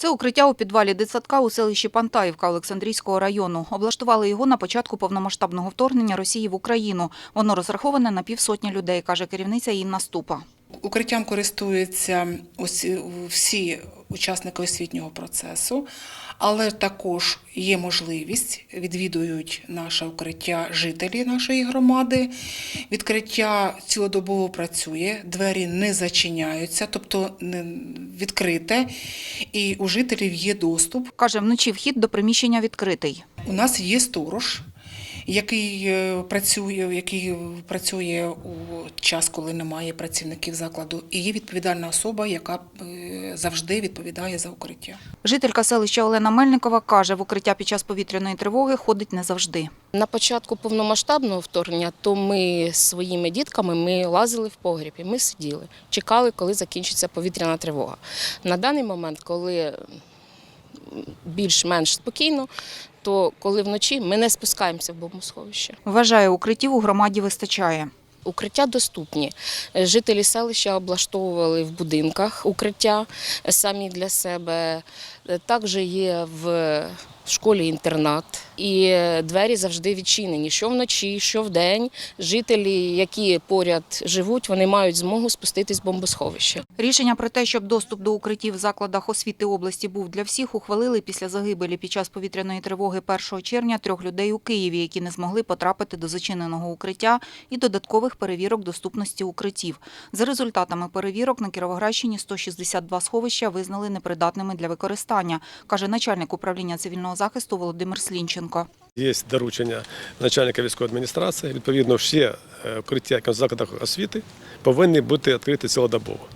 Це укриття у підвалі дитсадка у селищі Пантаївка Олександрійського району. Облаштували його на початку повномасштабного вторгнення Росії в Україну. Воно розраховане на півсотні людей, каже керівниця Інна Ступа. Укриттям користуються усі, всі учасники освітнього процесу, але також є можливість, відвідують наше укриття жителі нашої громади. Відкриття цілодобово працює, двері не зачиняються, тобто не- відкрите, і у жителів є доступ. Каже, вночі вхід до приміщення відкритий. У нас є сторож, який е, працює, який працює у час, коли немає працівників закладу, і є відповідальна особа, яка е, завжди відповідає за укриття. Жителька селища Олена Мельникова каже, в укриття під час повітряної тривоги ходить не завжди. На початку повномасштабного вторгнення, то ми з своїми дітками ми лазили в погріб і ми сиділи, чекали, коли закінчиться повітряна тривога. На даний момент, коли більш-менш спокійно, то коли вночі ми не спускаємося в бомбосховище. Вважає, укриттів у громаді вистачає. Укриття доступні. Жителі селища облаштовували в будинках укриття самі для себе. Також є в школі інтернат. І двері завжди відчинені. Що вночі, що вдень. Жителі, які поряд живуть, вони мають змогу спуститись з бомбосховища. Рішення про те, щоб доступ до укриттів в закладах освіти області був для всіх, ухвалили після загибелі під час повітряної тривоги 1 червня трьох людей у Києві, які не змогли потрапити до зачиненого укриття і додаткових перевірок доступності укриттів. За результатами перевірок на Кіровоградщині 162 сховища визнали непридатними для використання, каже начальник управління цивільного захисту Володимир Слінченко. Є доручення начальника військової адміністрації. Відповідно, всі е, укриття в закладах освіти повинні бути відкриті цілодобово.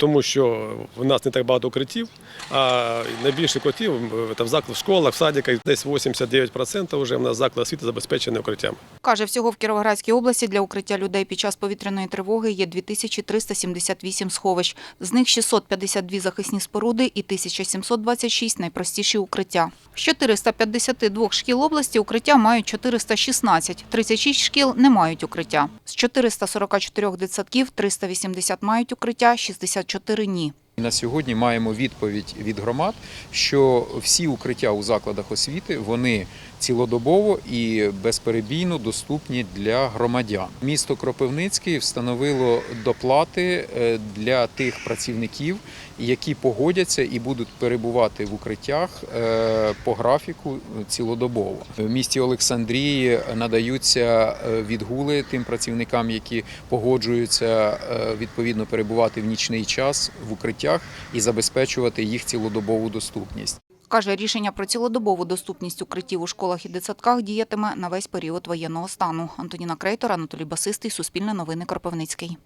Тому що в нас не так багато укриттів, а найбільше укриттів е, там, заклад в школах, в садиках десь 89% вже в нас заклад освіти забезпечені укриттями. Каже, всього в Кіровоградській області для укриття людей під час повітряної тривоги є 2378 сховищ. З них 652 захисні споруди і 1726 найпростіші укриття. З 452 шкіл області укриття мають 416, 36 шкіл не мають укриття. З 444 дитсадків 380 мають укриття, 64 – ні. На сьогодні маємо відповідь від громад, що всі укриття у закладах освіти вони цілодобово і безперебійно доступні для громадян. Місто Кропивницький встановило доплати е, для тих працівників, які погодяться і будуть перебувати в укриттях е, по графіку цілодобово. В місті Олександрії надаються е, відгули тим працівникам, які погоджуються відповідно перебувати в нічний час в укриттях і забезпечувати їх цілодобову доступність. Каже, рішення про цілодобову доступність укриттів у школах і дитсадках діятиме на весь період воєнного стану. Антоніна Крейтор, Анатолій Басистий, Суспільне новини Кропивницький.